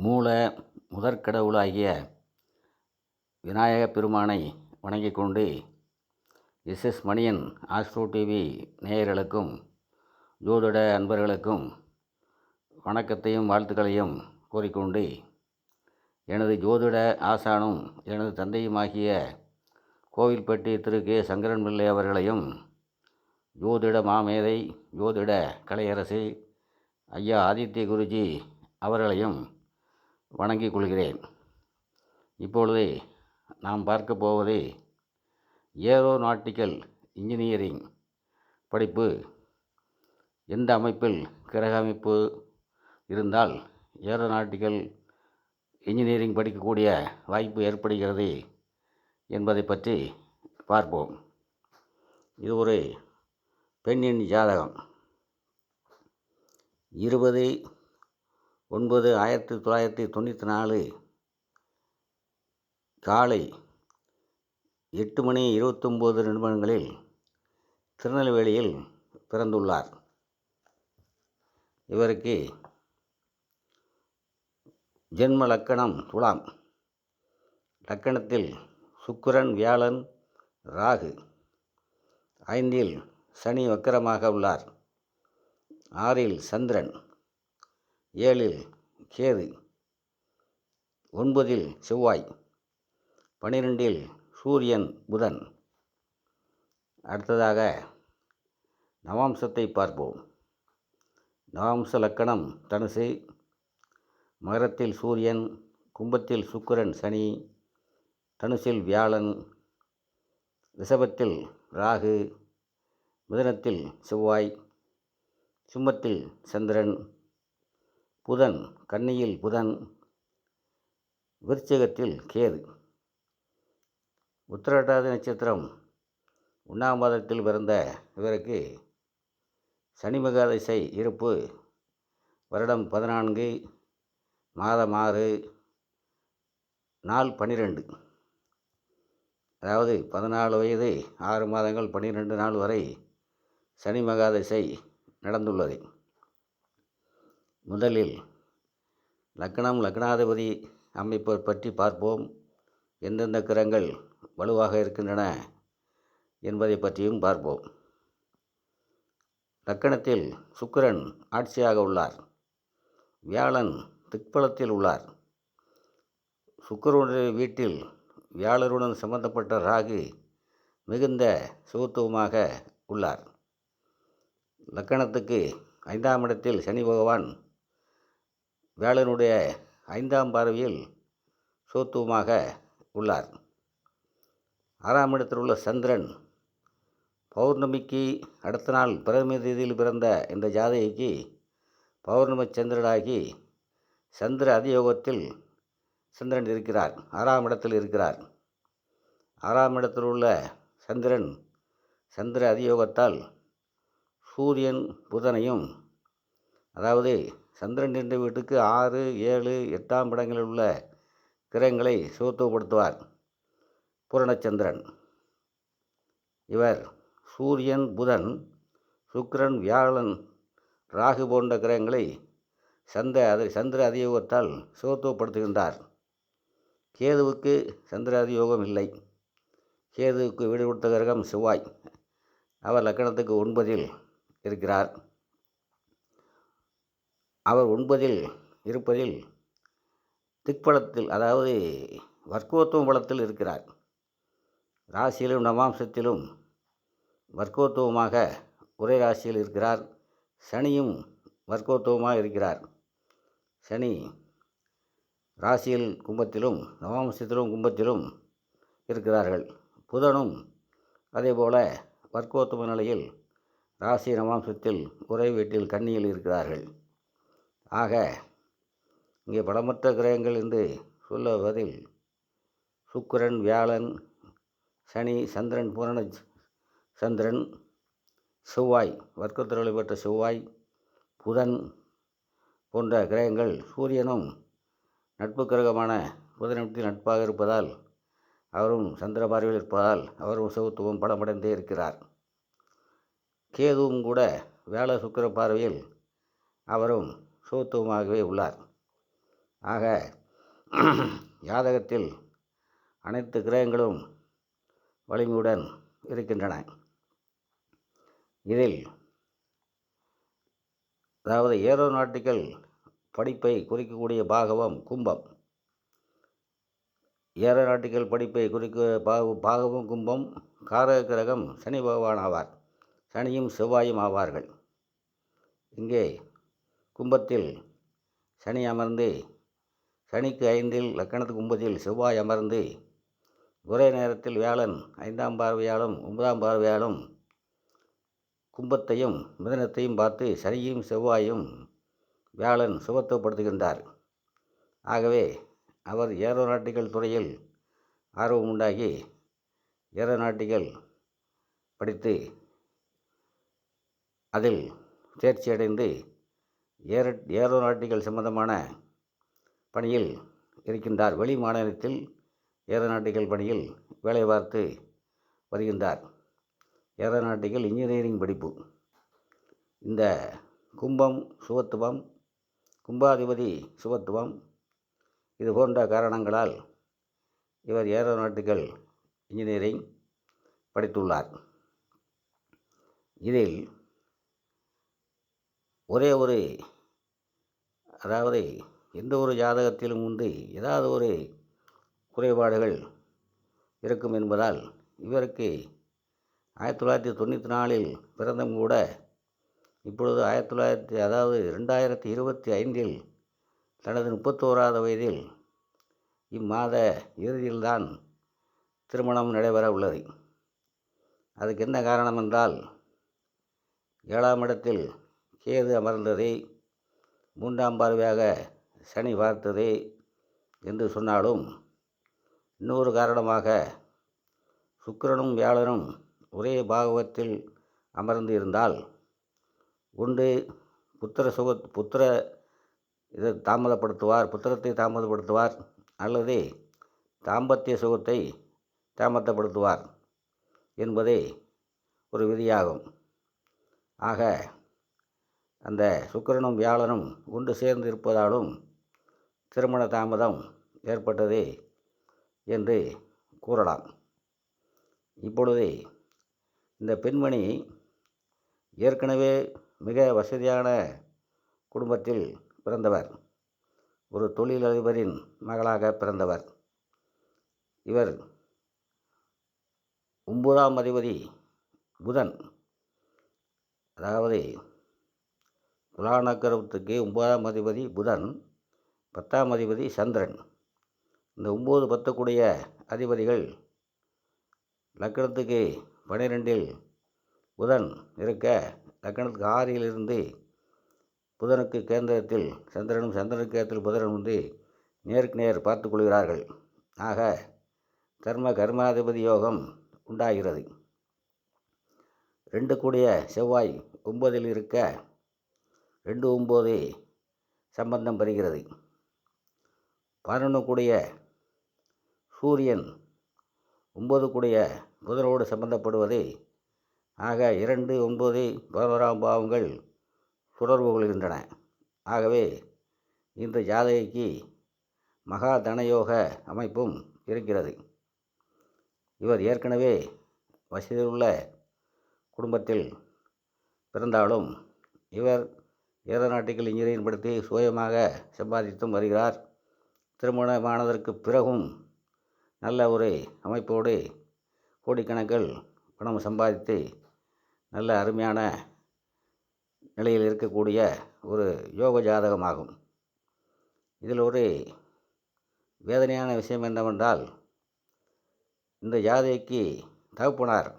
மூல முதற்கடவுளாகிய விநாயகப் பெருமானை வணங்கிக் கொண்டு எஸ்எஸ் மணியன் ஆஸ்ட்ரோ டிவி நேயர்களுக்கும் ஜோதிட அன்பர்களுக்கும் வணக்கத்தையும் வாழ்த்துக்களையும் கூறிக்கொண்டு எனது ஜோதிட ஆசானும் எனது தந்தையுமாகிய கோவில்பட்டி திரு. கே. சங்கரன் பிள்ளை அவர்களையும் ஜோதிட மாமேதை ஜோதிட கலையரசு ஐயா ஆதித்ய குருஜி அவர்களையும் வணங்கிக் கொள்கிறேன். இப்பொழுது நாம் பார்க்க போவது ஏரோநாட்டிக்கல் இன்ஜினியரிங் படிப்பு. எந்த அமைப்பில் கிரக அமைப்பு இருந்தால் ஏரோநாட்டிக்கல் இன்ஜினியரிங் படிக்கக்கூடிய வாய்ப்பு ஏற்படுகிறது என்பதை பற்றி பார்ப்போம். இது ஒரு பெண்ணின் ஜாதகம். இருபது ஒன்பது ஆயிரத்தி தொள்ளாயிரத்தி தொண்ணூற்றி நாலு காலை எட்டு மணி இருபத்தொம்போது நிமிடங்களில் திருநெல்வேலியில் பிறந்துள்ளார். இவருக்கு ஜென்ம லக்கணம் துலாம். லக்கணத்தில் சுக்கிரன் வியாழன் ராகு ஐந்தில் சனி வக்கரமாக உள்ளார். ஆறில் சந்திரன். ஏழில் கேது. ஒன்பதில் செவ்வாய். பனிரெண்டில் சூரியன் புதன். அடுத்ததாக நவாம்சத்தை பார்ப்போம். நவாம்ச லக்கணம் தனுசு. மகரத்தில் சூரியன் கும்பத்தில் சுக்கிரன் சனி. தனுசில் வியாழன். ரிஷபத்தில் ராகு. மிதனத்தில் செவ்வாய். சிம்மத்தில் சந்திரன். புதன் கன்னியில் புதன் விருச்சிகத்தில் கேது. உத்திரட்டாதி நட்சத்திரம் ஒன்றாம் மாதத்தில் பிறந்த இவருக்கு சனிமகாதிசை இருப்பு. வருடம் பதினான்கு மாதம் ஆறு நாள் பன்னிரெண்டு அதாவது பதினாலு வயது ஆறு மாதங்கள் பன்னிரெண்டு நாள் வரை சனி மகாதிசை நடந்துள்ளது. முதலில் லக்னம் லக்னாதிபதி அமைப்பை பற்றி பார்ப்போம். எந்தெந்த கிரகங்கள் வலுவாக இருக்கின்றன என்பதை பற்றியும் பார்ப்போம். லக்கணத்தில் சுக்கிரன் ஆட்சியாக உள்ளார். வியாழன் திக்பலத்தில் உள்ளார். சுக்கரனுடைய வீட்டில் வியாழருடன் சம்பந்தப்பட்ட ராகு மிகுந்த சுகத்துவமாக உள்ளார். லக்கணத்துக்கு ஐந்தாம் இடத்தில் சனி பகவான் வேளனுடைய ஐந்தாம் பார்வையில் சோத்துவமாக உள்ளார். ஆறாம் இடத்தில் உள்ள சந்திரன் பௌர்ணமிக்கு அடுத்த நாள் பிரதம தேதியில் பிறந்த இந்த ஜாதகிக்கு பௌர்ணமி சந்திரனாகி சந்திர அதியோகத்தில் சந்திரன் இருக்கிறார். ஆறாம் இடத்தில் இருக்கிறார். ஆறாம் இடத்தில் உள்ள சந்திரன் சந்திர அதியோகத்தால் சூரியன் புதனையும் அதாவது சந்திரன் என்ற வீட்டுக்கு ஆறு ஏழு எட்டாம் இடங்களில் உள்ள கிரகங்களை சுகத்துவப்படுத்துவார் பூரணச்சந்திரன். இவர் சூரியன் புதன் சுக்கிரன் வியாழன் ராகு போன்ற கிரகங்களை சந்த அது சந்திர அதியோகத்தால் சுகத்துவப்படுத்துகின்றார். கேதுவுக்கு சந்திர அதியோகம் இல்லை. கேதுவுக்கு வீடு கொடுத்த கிரகம் செவ்வாய். அவர் லக்கணத்துக்கு ஒன்பதில் இருக்கிறார். அவர் ஒன்பதில் இருப்பதில் திக்பலத்தில் அதாவது வர்க்கோத்துவ பலத்தில் இருக்கிறார். ராசியிலும் நவாம்சத்திலும் வர்க்கோத்துவமாக ஒரே ராசியில் இருக்கிறார். சனியும் வர்க்கோத்துவமாக இருக்கிறார். சனி ராசியில் கும்பத்திலும் நவாம்சத்திலும் கும்பத்திலும் இருக்கிறார்கள். புதனும் அதேபோல் வர்க்கோத்துவ நிலையில் ராசி நவாம்சத்தில் ஒரே வீட்டில் கண்ணியில் இருக்கிறார்கள். ஆக இங்கே பலமற்ற கிரகங்கள் என்று சொல்லுவதில் சுக்கிரன் வியாழன் சனி சந்திரன் பூரண சந்திரன் செவ்வாய் வர்க்கத்திரளை பெற்ற செவ்வாய் புதன் போன்ற கிரகங்கள் சூரியனும் நட்பு கிரகமான புதனிடத்தில் நட்பாக இருப்பதால் அவரும் சந்திர பார்வையில் இருப்பதால் அவரும் சௌத்துவம் பலமடைந்தே இருக்கிறார். கேதுவும் கூட வேள சுக்கிர பார்வையில் அவரும் சுகத்துவமாகவே உள்ளார். ஆக ஜாதகத்தில் அனைத்து கிரகங்களும் வலிமையுடன் இருக்கின்றன. இதில் அதாவது ஏரோநாட்டிக்கல் படிப்பை குறிக்கக்கூடிய பாகவம் கும்பம். ஏரோநாட்டிக்கல் படிப்பை குறிக்க பாக பாகவம் கும்பம் காரக கிரகம் சனி பகவான் ஆவார். சனியும் செவ்வாயும் ஆவார்கள். இங்கே கும்பத்தில் சனி அமர்ந்து சனிக்கு ஐந்தில் லக்கணத்துக்கு ஒன்பதில் செவ்வாய் அமர்ந்து ஒரே நேரத்தில் வியாழன் ஐந்தாம் பார்வையாலும் ஒன்பதாம் பார்வையாலும் கும்பத்தையும் மிதனத்தையும் பார்த்து சனியும் செவ்வாயும் வியாழன் சுபத்துவப்படுத்துகின்றார். ஆகவே அவர் ஏரோநாட்டிக்கல் துறையில் ஆர்வம் உண்டாகி ஏரோநாட்டிக்கல் படித்து அதில் தேர்ச்சி அடைந்து ஏர ஏரோநாட்டிகள் சம்பந்தமான பணியில் இருக்கின்றார். வெளி மாநிலத்தில் ஏரோநாட்டிகள் பணியில் வேலை பார்த்து வருகின்றார். ஏரோநாட்டிகள் இன்ஜினியரிங் படிப்பு. இந்த கும்பம் சுவத்துவம் கும்பாதிபதி சுவத்துவம் இது போன்ற காரணங்களால் இவர் ஏரோநாட்டிக்கல் இன்ஜினியரிங் படித்துள்ளார். இதில் ஒரே ஒரு அதாவது எந்த ஒரு ஜாதகத்திலும் உண்டு ஏதாவது ஒரு குறைபாடுகள் இருக்கும் என்பதால் இவருக்கு ஆயிரத்தி தொள்ளாயிரத்தி தொண்ணூற்றி நாலில் பிறந்தும் கூட இப்பொழுது ஆயிரத்தி தொள்ளாயிரத்தி அதாவது ரெண்டாயிரத்தி இருபத்தி ஐந்தில் தனது முப்பத்தோராவது வயதில் இம்மாத இறுதியில்தான் திருமணம் நடைபெற உள்ளது. அதுக்கு என்ன காரணம் என்றால் ஏழாம் இடத்தில் கேது அமர்ந்தது மூன்றாம் பார்வையாக சனி பார்த்தது என்று சொன்னாலும் இன்னொரு காரணமாக சுக்கிரனும் வியாழனும் ஒரே பாகவத்தில் அமர்ந்து இருந்தால் ஒன்று புத்திர சுக புத்திர இதை தாமதப்படுத்துவார் புத்திரத்தை தாமதப்படுத்துவார் அல்லது தாம்பத்திய சுகத்தை தாமதப்படுத்துவார் என்பதே ஒரு விதியாகும். ஆக அந்த சுக்கிரனும் வியாழனும் ஒன்று சேர்ந்து இருப்பதாலும் திருமண தாமதம் ஏற்பட்டது என்று கூறலாம். இப்பொழுது இந்த பெண்மணி ஏற்கனவே மிக வசதியான குடும்பத்தில் பிறந்தவர். ஒரு தொழிலதிபரின் மகளாக பிறந்தவர். இவர் ஒன்பதாம் அதிபதி புதன். அதாவது துலாநக்கரத்துக்கு ஒன்பதாம் அதிபதி புதன் பத்தாம் அதிபதி சந்திரன். இந்த ஒம்பது பத்துக்குடைய அதிபதிகள் லக்கணத்துக்கு பனிரெண்டில் புதன் இருக்க லக்கணத்துக்கு ஆறிலிருந்து புதனுக்கு கேந்திரத்தில் சந்திரனும் சந்திரனுக்கு கேந்திரத்தில் புதனும் வந்து நேருக்கு நேர் பார்த்து கொள்கிறார்கள் ஆக கர்ம கர்மாதிபதி யோகம் உண்டாகிறது. ரெண்டு கூடிய செவ்வாய் ஒன்பதில் இருக்க ரெண்டு ஒம்பது சம்பந்தம் பெறுகிறது. பதினொன்று கூடிய சூரியன் ஒம்பது கூடிய புதனோடு சம்பந்தப்படுவது. ஆக இரண்டு ஒன்பது பதினோராம் பாவங்கள் தொடர்பு கொள்கின்றன ஆகவே இந்த ஜாதகைக்கு மகா தனயோக அமைப்பும் இருக்கிறது. இவர் ஏற்கனவே வசதியுள்ள குடும்பத்தில் பிறந்தாலும் இவர் ஏரோநாட்டிக்கல் இன்ஜினியரிங் படித்து சுயமாக சம்பாதித்தும் வருகிறார். திருமணமானதற்கு பிறகும் நல்ல ஒரு அமைப்போடு கோடிக்கணக்கில் பணம் சம்பாதித்து நல்ல அருமையான நிலையில் இருக்கக்கூடிய ஒரு யோக ஜாதகமாகும். இதில் ஒரு வேதனையான விஷயம் என்னவென்றால் இந்த ஜாதகிக்கு தகப்பனார்.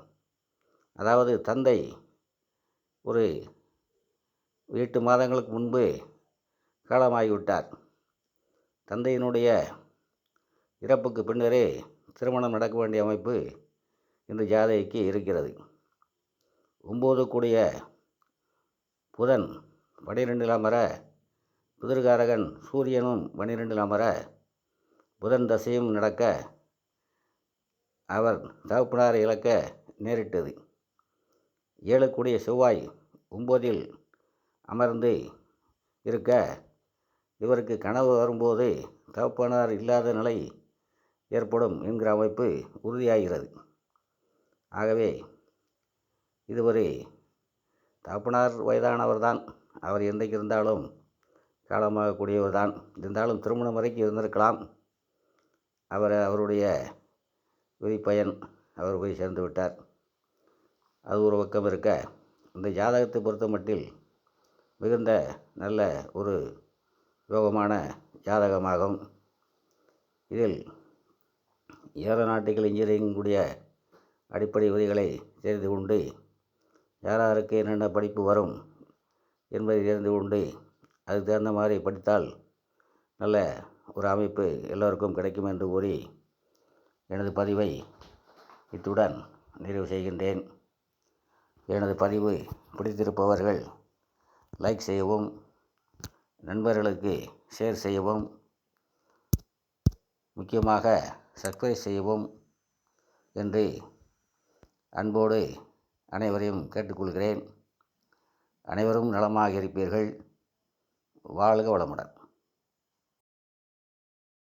அதாவது தந்தை ஒரு எட்டு மாதங்களுக்கு முன்பு காலமாகிவிட்டார். தந்தையினுடைய இறப்புக்கு பின்னரே திருமணம் நடக்க வேண்டிய அமைப்பு இந்த ஜாதகைக்கு இருக்கிறது. ஒம்பது கூடிய புதன் பனிரெண்டில் அமர புதிர்காரகன் சூரியனும் பனிரெண்டில் அமர புதன் தசையும் நடக்க அவர் தகப்பனாரை இழக்க நேரிட்டது. ஏழு கூடிய செவ்வாய் ஒம்போதில் அமர்ந்து இருக்க இவருக்கு கனவு வரும்போது தகப்பனார் இல்லாத நிலை ஏற்படும் என்கிற அமைப்பு உறுதியாகிறது. ஆகவே இது ஒரு தகப்பனார் வயதானவர் தான் அவர் என்றைக்கு இருந்தாலும் காலமாகக்கூடியவர் தான் இருந்தாலும் திருமணம் வரைக்கும் இருந்திருக்கலாம். அவர் அவருடைய விதிப்பயன் அவர் போய் சேர்ந்து விட்டார். அது ஒரு பக்கம் இருக்க இந்த ஜாதகத்தை பொறுத்த மட்டில் மிகுந்த நல்ல ஒரு யோகமான ஜாதகமாகும். இதில் ஏரோநாட்டிக்கல் இன்ஜினியரிங்குடைய அடிப்படை விதிகளை தெரிந்து கொண்டு யார் யாருக்கு என்னென்ன படிப்பு வரும் என்பதை தெரிந்து கொண்டு அதுக்கு தகுந்த மாதிரி படித்தால் நல்ல ஒரு அமைப்பு எல்லோருக்கும் கிடைக்கும் என்று கூறி எனது பதிவை இத்துடன் நிறைவு செய்கின்றேன். எனது பதிவு பிடித்திருப்பவர்கள் லைக் செய்யவும் நண்பர்களுக்கு ஷேர் செய்யவும் முக்கியமாக சப்ஸ்கிரைப் செய்யவும் என்று அன்போடு அனைவரையும் கேட்டுக்கொள்கிறேன். அனைவரும் நலமாக இருப்பீர்கள். வாழ்க வளமுடன்.